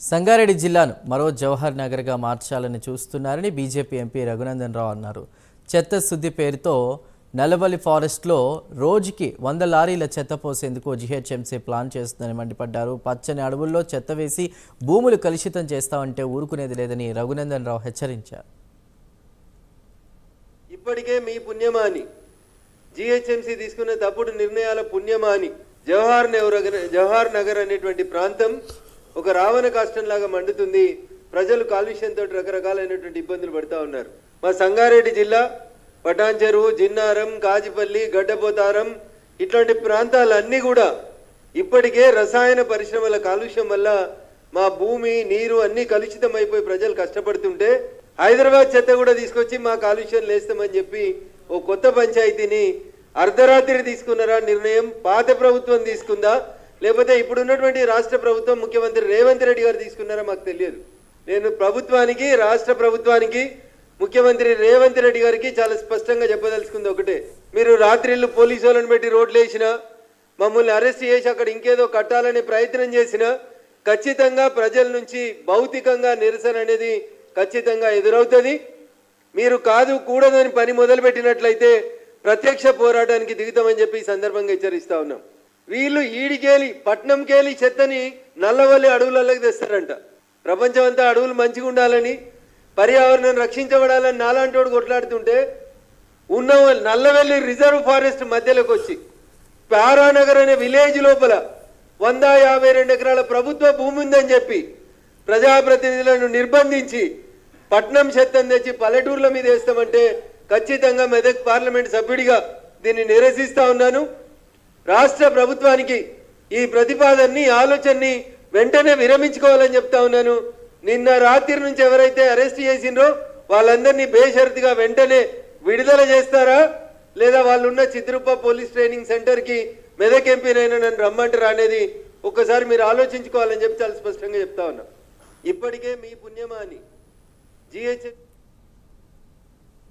సంగారెడ్డి జిల్లాను మరో జవహర్ నగర్గా మార్చాలని చూస్తున్నారని బీజేపీ ఎంపీ రఘునందన్ రావు అన్నారు. చెత్త శుద్ధి పేరుతో నల్లబలి ఫారెస్ట్లో రోజుకి వంద లారీల చెత్త పోసేందుకు జిహెచ్ఎంసీ ప్లాన్ చేస్తుందని మండిపడ్డారు. పచ్చని అడవుల్లో చెత్త వేసి భూములు కలుషితం చేస్తామంటే ఊరుకునేది లేదని రఘునందన్ రావు హెచ్చరించారు. ఇప్పటికే మీ పుణ్యమాని. జిహెచ్ఎంసీ తీసుకున్న తప్పుడు నిర్ణయాల పుణ్యమాని జవహర్ నగర్ జవహర్ నగర్ అనేటువంటి ప్రాంతం ఒక రావణ కాష్టంలాగా మండుతుంది. ప్రజలు కాలుష్యంతో రకరకాలైనటువంటి ఇబ్బందులు పడుతూ ఉన్నారు. మా సంగారెడ్డి జిల్లా పటాన్ చెరువు జిన్నారం కాజిపల్లి గడ్డపోతారం ఇట్లాంటి ప్రాంతాలన్నీ కూడా ఇప్పటికే రసాయన పరిశ్రమల కాలుష్యం వల్ల మా భూమి నీరు అన్ని కలుషితం అయిపోయి ప్రజలు కష్టపడుతుంటే హైదరాబాద్ చెత్త కూడా తీసుకొచ్చి మా కాలుష్యం లేస్తామని చెప్పి ఓ కొత్త పంచాయతీని అర్ధరాత్రి తీసుకున్నారా నిర్ణయం? పాత ప్రభుత్వం తీసుకుందా? లేకపోతే ఇప్పుడు ఉన్నటువంటి రాష్ట్ర ప్రభుత్వం ముఖ్యమంత్రి రేవంత్ రెడ్డి గారు తీసుకున్నారో మాకు తెలియదు. నేను ప్రభుత్వానికి రాష్ట్ర ప్రభుత్వానికి ముఖ్యమంత్రి రేవంత్ రెడ్డి గారికి చాలా స్పష్టంగా చెప్పదలుచుకుంది ఒకటే. మీరు రాత్రిళ్ళు పోలీసు వాళ్ళని పెట్టి రోడ్లు వేసినా మమ్మల్ని అరెస్ట్ చేసి అక్కడ ఇంకేదో కట్టాలనే ప్రయత్నం చేసినా ఖచ్చితంగా ప్రజల నుంచి భౌతికంగా నిరసన అనేది ఖచ్చితంగా ఎదురవుతుంది. మీరు కాదు కూడదని పని మొదలుపెట్టినట్లయితే ప్రత్యక్ష పోరాటానికి దిగుతామని చెప్పి ఈ సందర్భంగా హెచ్చరిస్తా ఉన్నాం. వీళ్ళు ఈడికేలి పట్నంకేలి చెత్తని నల్లవల్లి అడవులలోకి తెస్తారంట. ప్రపంచం అంతా అడవులు మంచిగా ఉండాలని పర్యావరణం రక్షించబడాలని నాలాంటోడు కొట్లాడుతుంటే ఉన్న నల్లవెల్లి రిజర్వ్ ఫారెస్ట్ మధ్యలోకి వచ్చి పారానగర్ అనే విలేజ్ లోపల వంద యాభై రెండు ఎకరాల ప్రభుత్వ భూమి ఉందని చెప్పి ప్రజాప్రతినిధులను నిర్బంధించి పట్నం చెత్తని తెచ్చి పల్లెటూర్ల మీద వేస్తామంటే ఖచ్చితంగా మెదక్ పార్లమెంట్ సభ్యుడిగా దీన్ని నిరసిస్తా ఉన్నాను. రాష్ట్ర ప్రభుత్వానికి ఈ ప్రతిపాదనని ఆలోచనని వెంటనే విరమించుకోవాలని చెప్తా ఉన్నాను. నిన్న రాత్రి నుంచి ఎవరైతే అరెస్ట్ చేసిండ్రో వాళ్ళందరినీ బేషరతుగా వెంటనే విడుదల చేస్తారా? లేదా వాళ్ళున్న చిత్రుప్ప పోలీస్ ట్రైనింగ్ సెంటర్కి మెదక్ ఎంపీనైనా నన్ను రమ్మంటారా అనేది ఒక్కసారి మీరు ఆలోచించుకోవాలని చెప్పి చాలా స్పష్టంగా చెప్తా ఉన్నా. ఇప్పటికే మీ పుణ్యమా అని జిహెచ్